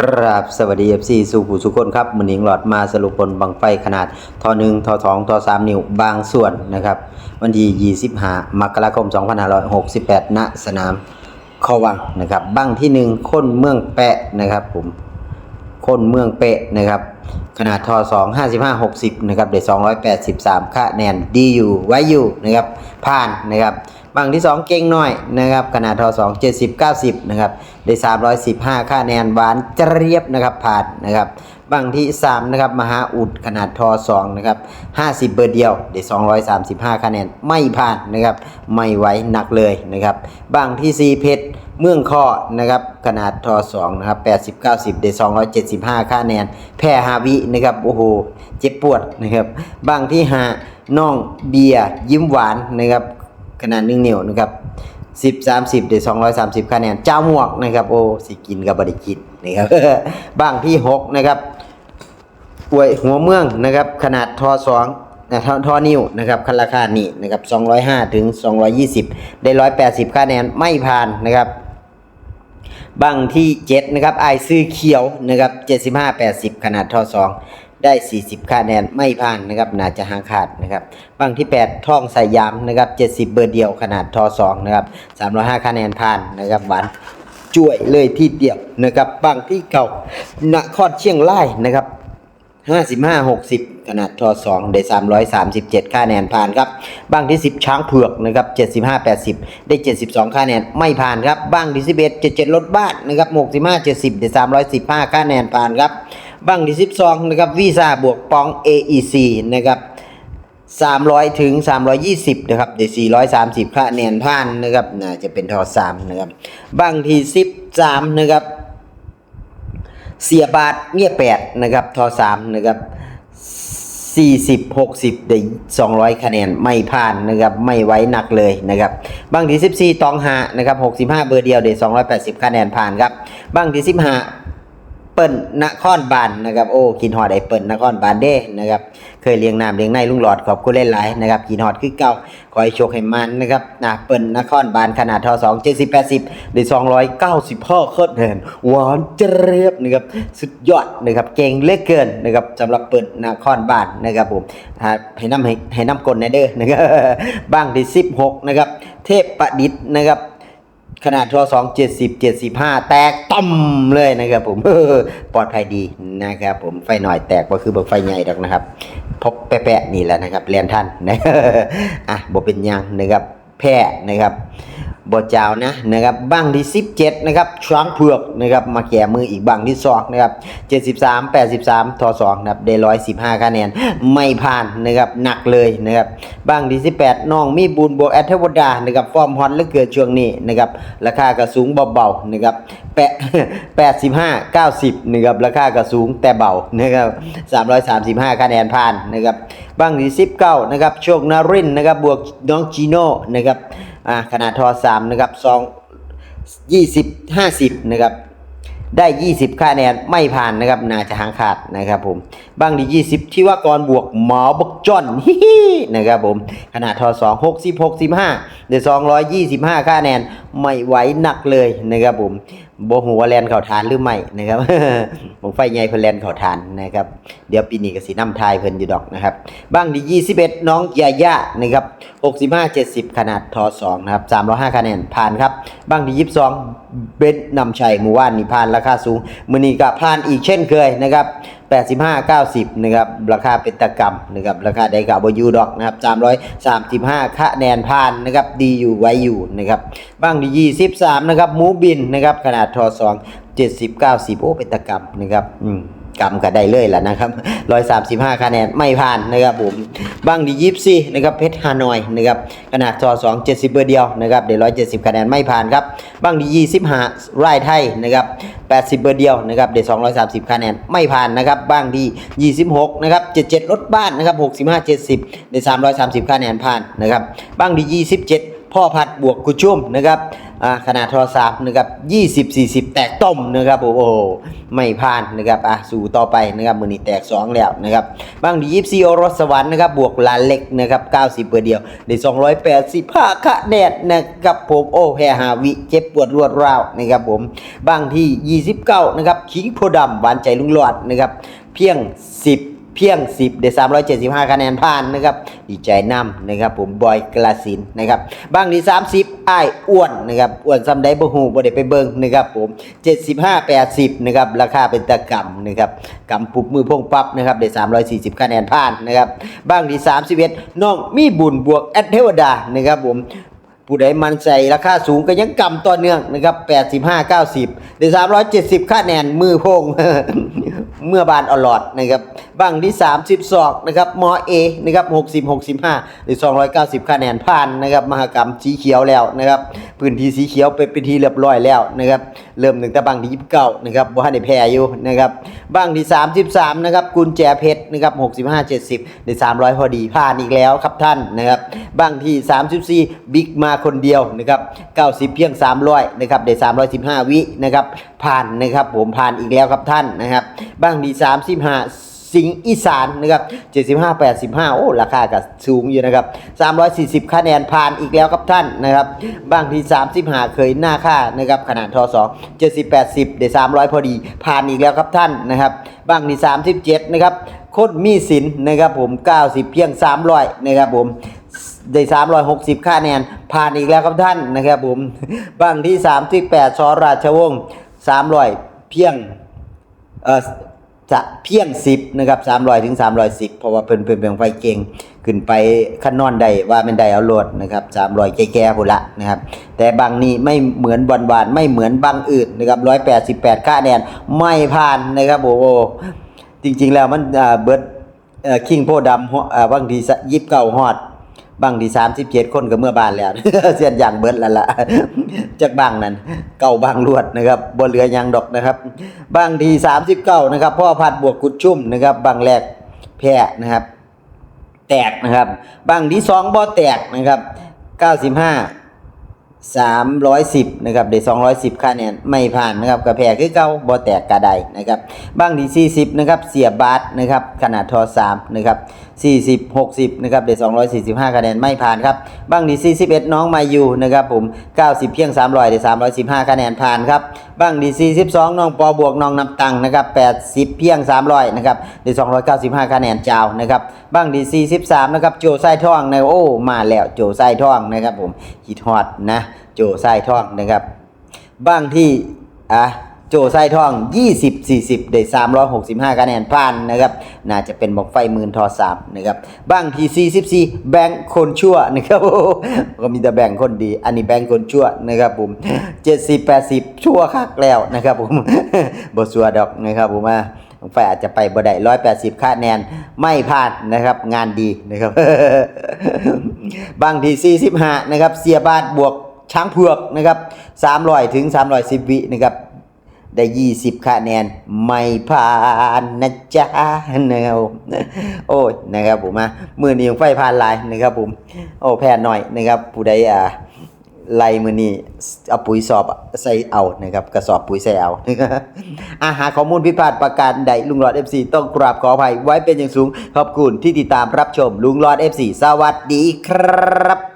ครับสวัสดี FC สู่ผู้สุคนครับมือนิงหลอดมาสรุปผลบังไฟขนาดทอ1ทอ2ทอ3นิ้วบางส่วนนะครับ วันที่ 25 มกราคม 2568 ณ สนามขอวังนะครับบังที่1คนเมืองแปะนะครับผมคนเมืองเปะนะครับขนาดทอ2 55 60นะครับได้283คะแนนดีอยู่ไว้อยู่นะครับผ่านนะครับ บางที่ 2 เก่งหน่อยนะครับขนาดทอ2 70 90นะครับได้ 315คะแนนหวานจเรียบนะครับผ่านนะครับบางที่ 3 นะครับ มหาอุดขนาดทอ2นะครับ50 เบอร์เดียวได้235 คะแนนไม่ผ่านนะครับไม่ไหวหนักเลยนะครับบางที่ 4 เพชรเมืองข้อนะครับขนาดทอ2นะครับ 80 90 ได้ 275คะแนน แพ้ฮาวินะครับโอ้โหเจ็บปวดนะครับบางที่หาน้องเบียร์ยิ้มหวานนะครับ ขนาด1นิ้วนะครับ10 30ได้230คะแนนเจ้าหมวกนะครับโอ้สิกินกับบริกินนะครับบ้างที่6นะครับอวยหัวเมืองนะครับขนาดทอสองนะทอทอนิ้วนะครับคันราคานี่นะครับ205ถึง220ได้180คะแนนไม่ผ่านนะครับบางที่7นะครับไอซื้อเขียวนะครับ75 80ขนาดทอ2 ได้ 40 คะแนนไม่ผ่านนะครับน่าจะหางขาดนะครับบางที่ 8 ท่องสยามนะครับ 70 เบอร์เดียวขนาดทอ2นะครับ305 คะแนนผ่านนะครับหวานจ่วยเลยที่เดียวนะครับบางที่เก่านครเชียงรายนะครับ55 60 ขนาดทอ2ได้337คะแนนผ่านครับบ้างที่ 10 ช้างเผือกนะครับ75 80 ได้ 72คะแนนไม่ผ่านครับบ้างที่ 11 77รถบ้านนะครับ65 70 ได้ 315คะแนนผ่านครับ บ้างที่12นะครับวีซ่าบวกปอง AEC นะครับ300 ถึง 320 นะครับได้430คะแนนผ่านนะครับน่าจะเป็นทอ3นะครับบ้างที่ 13 นะครับ เสียบาทเมียแปดนะครับทอสามนะครับสี่สิบหกสิบได้สองร้อยคะแนนไม่ผ่านนะครับไม่ไว้หนักเลยนะครับบางที่สิบสี่ตองหานะครับหกสิบห้าเบอร์เดียวได้สองร้อยแปดสิบคะแนนผ่านครับบางที่สิบห้าเปิลนครบานนะครับโอ้กินฮอดไอเปิลนครบานเด้นะครับเคยเลี้ยงน้ำเลี้ยงในลุงหลอดขอบคุณหลายๆนะครับกินฮอดคือเก่าขอให้โชคให้มันนะครับนะเปิลนครบานขนาดทอสองเจ็ดสิบแปดสิบได้สองร้อยเก้าสิบห้าคะแนนหวานเจรียบนะครับสุดยอดนะครับเก่งเลือเกินนะครับสำหรับเปิลนครบานนะครับผมให้น้ำให้ให้น้ำกลนเด้อนะครับบ้างที่สิบหกนะครับเทพประดิษฐ์นะครับ ขนาดทอสองเจ็ดสิบเจ็ดสิบห้าแตกต่อมเลยนะครับผมปลอดภัยดีนะครับผมไฟหน่อยแตกก็คือเบิกไฟใหญ่ดอกนะครับพบแปะๆนี่แหละนะครับเรียนท่านนะอะบ่เป็นยังนะครับแพ้นะครับ บ่เจ้านะนะครับบ้างที่ 17 นะครับช้างเผือกนะครับมาแก่มืออีกบ้างที่2นะครับ73 83ทอ2นะครับได้ 115คะแนนไม่ผ่านนะครับหนักเลยนะครับบ้างที่ 18 น้องมีบุญบวกแอตเทวดานะครับฟอร์มฮอตเหลือเกินช่วงนี้นะครับราคาก็สูงเบาๆนะครับแปะ85 90นะครับราคาก็สูงแต่เบานะครับ335คะแนนผ่านนะครับบ้างที่ 19นะครับโชคนรินนะครับบวกน้องจีโน่นะครับ อ่าขนาดทอ3นะครับ2 20 50นะครับได้ 20 คะแนนไม่ผ่านนะครับน่าจะหางขาดนะครับผมบ้างดี 20 ที่ว่ากรบวกหมอบักจอนฮิฮินะครับผมขนาดทอ2 60 65เดี๋ยว225 คะแนนไม่ไหวหนักเลยนะครับผม โบหัวแลนเข่าทานหรือไม่นะครับผมไฟใหญ่เพิ่นแลนเข่าทานนะครับ เดี๋ยวปีนี้ก็สีน้ำทายเพิ่นอยู่ดอกนะครับบ้างดี 21 น้องยาย่านะครับ 65 70 ขนาดทอ2นะครับ 305 คะแนนผ่านครับบ้างดี 22 เบนซ์นำชัยหมู่ว่านนี่ผ่านราคาสูง มือนี้ก็ผ่านอีกเช่นเคยนะครับ 85 90นะครับราคาเป็นตะกรรมนะครับราคาไดกับบยูดอกนะครับ335คะแนนผ่านนะครับดีอยู่ไว้อยู่นะครับบ้างดี23นะครับหมูบินนะครับขนาดทอ2 70 90โอ้เป็นตะกรรมนะครับอืม กำก็ได้เลยแหละนะครับ135คะแนนไม่ผ่านนะครับผมบ้างดียิปซี่นะครับเพชรฮานอยนะครับขนาดทอ2 70เบอร์เดียวนะครับได้170คะแนนไม่ผ่านครับบ้างดี25ไร่ไทยนะครับ80เบอร์เดียวนะครับได้230คะแนนไม่ผ่านนะครับบ้างดี26นะครับ77รถบ้านนะครับ65 70ได้330คะแนนผ่านนะครับบ้างดี27 พ่อพัดบวกกุชุ่มนะครับอ่าขนาดโทรศัพท์นะครับ20 40 แตกต้มนะครับผมโอ้โหไม่ผ่านนะครับอะสู่ต่อไปนะครับมือนี้แตก 2 แล้วนะครับบางดียิปซีโอรสวรรค์นะครับบวกลาเล็กนะครับ90เปอร์เดียวได้285คะแนนนะครับผมโอ้แพ้หาวิเจ็บปวดรวดร้าวนะครับผมบางที่ 29นะครับคิงโพดำหวานใจลุงหลอดนะครับเพียง 10 เพียง 10เด375 คะแนนผ่านนะครับ ดีใจนำนะครับผมบอยกลาสินนะครับ บางที่30อ้ายอ้วนนะครับอ้วนซ้ำได้บ่ฮู้บ่ได้ไปเบิ่งนะครับผม 75 80 นะครับ ราคาเป็นตะกำนะครับกำปุบมือพงปั๊บนะครับได้ 340 คะแนนผ่านนะครับ บางที่31น้องมีบุญบวกแอดเทวดานะครับผม ผู้ใดมันใจราคาสูงก็ยังกำต่อเนื่องนะครับ 85 90ได้370คะแนนมือพง เมื่อบานอลอดนะครับบังที่ 30ศอกนะครับมอเอนะครับ60 65ได้290คะแนนผ่านนะครับมหกรรมสีเขียวแล้วนะครับ พื้นที่สีเขียวเป็นเป็นที่เรียบร้อยแล้วนะครับ เริ่มหนึ่งแต่บังที่ยี่สิบเก้านะครับบ่ทันในแพ้อยู่นะครับบังที่สามสิบสามนะครับกุญแจเพชรนะครับหกสิบห้าเจ็ดสิบในสามร้อยพอดีผ่านอีกแล้วครับท่านนะครับบังที่สามสิบสี่บิ๊กมาคนเดียวนะครับเก้าสิบเพียงสามร้อยนะครับในสามร้อยสิบห้าวินะครับผ่านนะครับผมผ่านอีกแล้วครับท่านนะครับบังที่สามสิบห้า งห์อีสานนะครับ75 85 โอ้ ราคาก็สูงอยู่นะครับ 340 คะแนนผ่านอีกแล้วครับท่านนะครับ บางที 35 เคยหน้าค่านะครับขนาดทอ2 70 80เดี๋ยว300 พอดี ผ่านอีกแล้วครับท่านนะครับ บางที 37 นะครับโคตรมีสินนะครับผม 90 เพียง 300 นะครับผมได้360คะแนนผ่านอีกแล้วครับท่านนะครับผมบางที่ 38ชอราชวงศ์300 เพียงเอ่อ จะเพียง 10นะครับ300ถึง310 เพราะว่าเพิ่นเพิ่นเป็นไฟเก่งขึ้นไปขั้นนอนได้ว่าเป็นได้เอาโลดนะครับ300แก่ๆพุ่นละนะครับ แต่บางนี้ไม่เหมือนบอลวานไม่เหมือนบางอื่นนะครับ188คะแนนไม่ผ่านนะครับโอ้โหจริงๆแล้วมันเบิดเอ่อคิงโพดำเอ่างที29ฮอด บางที่37คนก็เมื่อบานแล้ว เสียนอย่างเบิดแล้วล่ะจากบางนั้น เก่าบางลวดนะครับบ่เหลือยังดอกนะครับบางที่39นะครับพ่อพัดบวกกุดชุ่มนะครับบางแรกแพ้นะครับ แตกนะครับบางที่2บ่แตกนะครับเก้าสิบห้า 310นะครับได้210คะแนนไม่ผ่านนะครับกระแพคือเก่าบ่แตกกระไดนะครับบ้างที่40นะครับเสียบาทนะครับขนาดทอ3นะครับ40 60นะครับได้245คะแนนไม่ผ่านครับบ้างที่41น้องมาอยู่นะครับผม 90 เพียง 300ได้315คะแนนผ่านครับบ้างที่42น้องปอบวกน้องน้ำตังนะครับ80 เพียง 300นะครับได้295คะแนนจาวนะครับบ้างที่43นะครับโจไส้ทองนะโอ้มาแล้วโจไส้ทองนะครับผมฮิตฮอตนะโจไส้ทองนะครับบางที่อะโจไส้ทอง 20 40 ได้ 365คะแนนผ่านนะครับน่าจะเป็นบอกไฟมื่นทอสามนะครับบางที่44 แบงค์คนชั่วนะครับก็มีแต่แบงค์คนดี อันนี้แบงค์คนชั่วนะครับผม70 80 ชั่วคักแล้วนะครับผมบ่ชัวดอกนะครับผมว่าไฟอาจจะไปบ่ได้ร้อยแปดสิบคะแนนไม่พลาดนะครับ งานดีนะครับ บางทีสี่สิบห้านะครับ เสียบาทบวก ช้างเผือกนะครับสามร้อยถึงสามร้อยสิบวินะครับได้ยี่สิบคะแนนไม่ผ่านนะจ๊ะนะครับผมโอ้ยนะครับผมมามือนี้ของไฟผ่านลายนะครับผมโอ้แพ้หน่อยนะครับผู้ใดอ่าไล่มือนี้เอาปุ๋ยสอบใส่เอานะครับกระสอบปุ๋ยใส่เอาอาหารข้อมูลผิพาดประการใดลุงหลอด FC ต้องกราบขออภัยไว้เป็นอย่างสูง ขอบคุณที่ติดตามรับชมลุงหลอด FC สวัสดีครับ